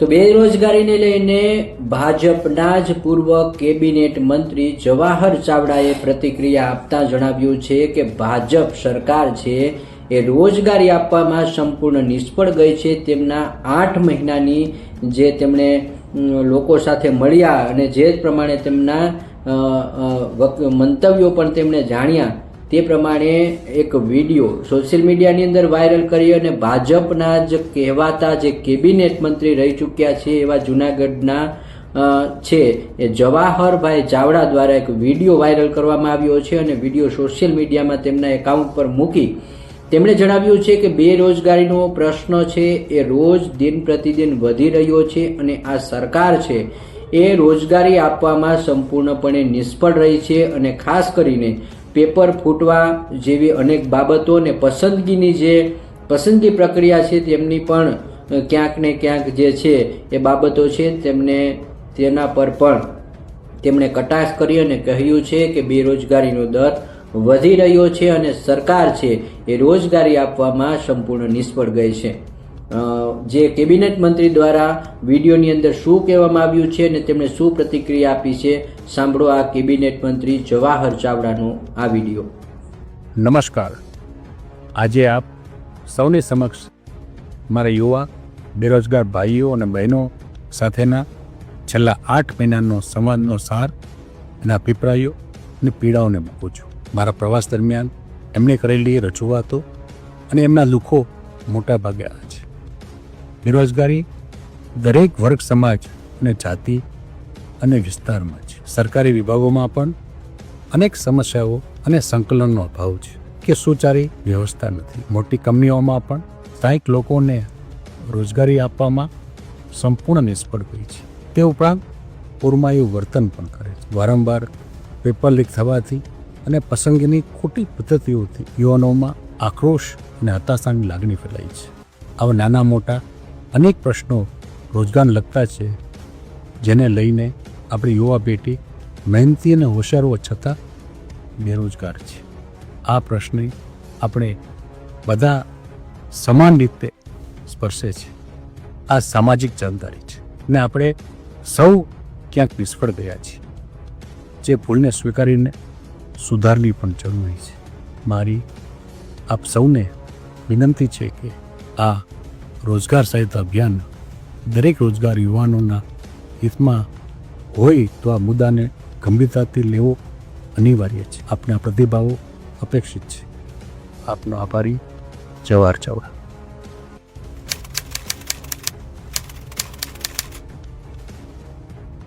તો બેરોજગારીને લઈને ભાજપના જ પૂર્વ કેબિનેટ મંત્રી જવાહર ચાવડાએ પ્રતિક્રિયા આપતા જણાવ્યું છે કે ભાજપ સરકાર છે એ રોજગારી આપવામાં સંપૂર્ણ નિષ્ફળ ગઈ છે. તેમના આઠ મહિનાની જે તેમણે લોકો સાથે મળ્યા અને જે પ્રમાણે તેમના મંતવ્યો પણ તેમણે જાણ્યા તે પ્રમાણે એક વીડિયો સોશિયલ મીડિયાની અંદર વાયરલ કરી અને ભાજપના જ કહેવાતા જે કેબિનેટ મંત્રી રહી ચૂક્યા છે એવા જૂનાગઢના છે એ જવાહરભાઈ ચાવડા દ્વારા એક વીડિયો વાયરલ કરવામાં આવ્યો છે અને વીડિયો સોશિયલ મીડિયામાં તેમના એકાઉન્ટ પર મૂકી તેમણે જણાવ્યું છે કે બેરોજગારીનો પ્રશ્ન છે એ રોજ દિન પ્રતિદિન વધી રહ્યો છે અને આ સરકાર છે એ રોજગારી આપવામાં સંપૂર્ણપણે નિષ્ફળ રહી છે અને ખાસ કરીને પેપર ફૂટવા જેવી અનેક બાબતો અને પસંદગીની જે પસંદગી પ્રક્રિયા છે તેમની પણ ક્યાંક ને ક્યાંક જે છે એ બાબતો છે તેમને, તેના પર પણ તેમણે કટાક્ષ કરી અને કહ્યું છે કે બેરોજગારીનો દર વધી રહ્યો છે અને સરકાર છે એ રોજગારી આપવામાં સંપૂર્ણ નિષ્ફળ ગઈ છે. જે કેબિનેટ મંત્રી દ્વારા વિડીયોની અંદર શું કહેવામાં આવ્યું છે અને તેમણે શું પ્રતિક્રિયા આપી છે, સાંભળો આ કેબિનેટ મંત્રી જવાહર ચાવડાનો આ વીડિયો. નમસ્કાર. આજે આપ સૌની સમક્ષ મારા યુવા, બેરોજગાર ભાઈઓ અને બહેનો સાથેના છેલ્લા આઠ મહિનાનો સંવાદનો સાર એના અભિપ્રાયો અને પીડાઓને મૂકું છું. મારા પ્રવાસ દરમિયાન એમણે કરેલી રજૂઆતો અને એમના લુખો મોટા ભાગે આ છે બેરોજગારી દરેક વર્ગ સમાજ અને જાતિ અને વિસ્તારમાં છે. સરકારી વિભાગોમાં પણ અનેક સમસ્યાઓ અને સંકલનનો અભાવ છે કે સુચારી વ્યવસ્થા નથી. મોટી કંપનીઓમાં પણ સ્થાયિક લોકોને રોજગારી આપવામાં સંપૂર્ણ નિષ્ફળ ગઈ છે. તે ઉપરાંત પૂરમાયું વર્તન પણ કરે છે. વારંવાર પેપર લીક થવાથી અને પસંદગીની ખોટી પદ્ધતિઓથી યુવાનોમાં આક્રોશ અને હતાશાની લાગણી ફેલાઈ છે. આવા નાના મોટા અનેક પ્રશ્નો રોજગાર લગતા છે, જેને લઈને આપણી યુવા પેઢી મહેનતી અને હોશિયાર હોવા છતાં બેરોજગાર છે. આ પ્રશ્ને આપણે બધા સમાન રીતે સ્પર્શે છે. આ સામાજિક જવાબદારી છે ને આપણે સૌ ક્યાંક નિષ્ફળ ગયા છીએ. જે ભૂલને સ્વીકારીને સુધારવી પણ જરૂરી છે. મારી આપ સૌને વિનંતી છે કે આ રોજગાર સહિત અભિયાન દરેક રોજગાર યુવાનોના હિતમાં હોય તો આ મુદ્દાને ગંભીરતાથી લેવો અનિવાર્ય છે. આપના પ્રતિભાવો અપેક્ષિત છે. આપનો આભારી. જવાહર ચાવડા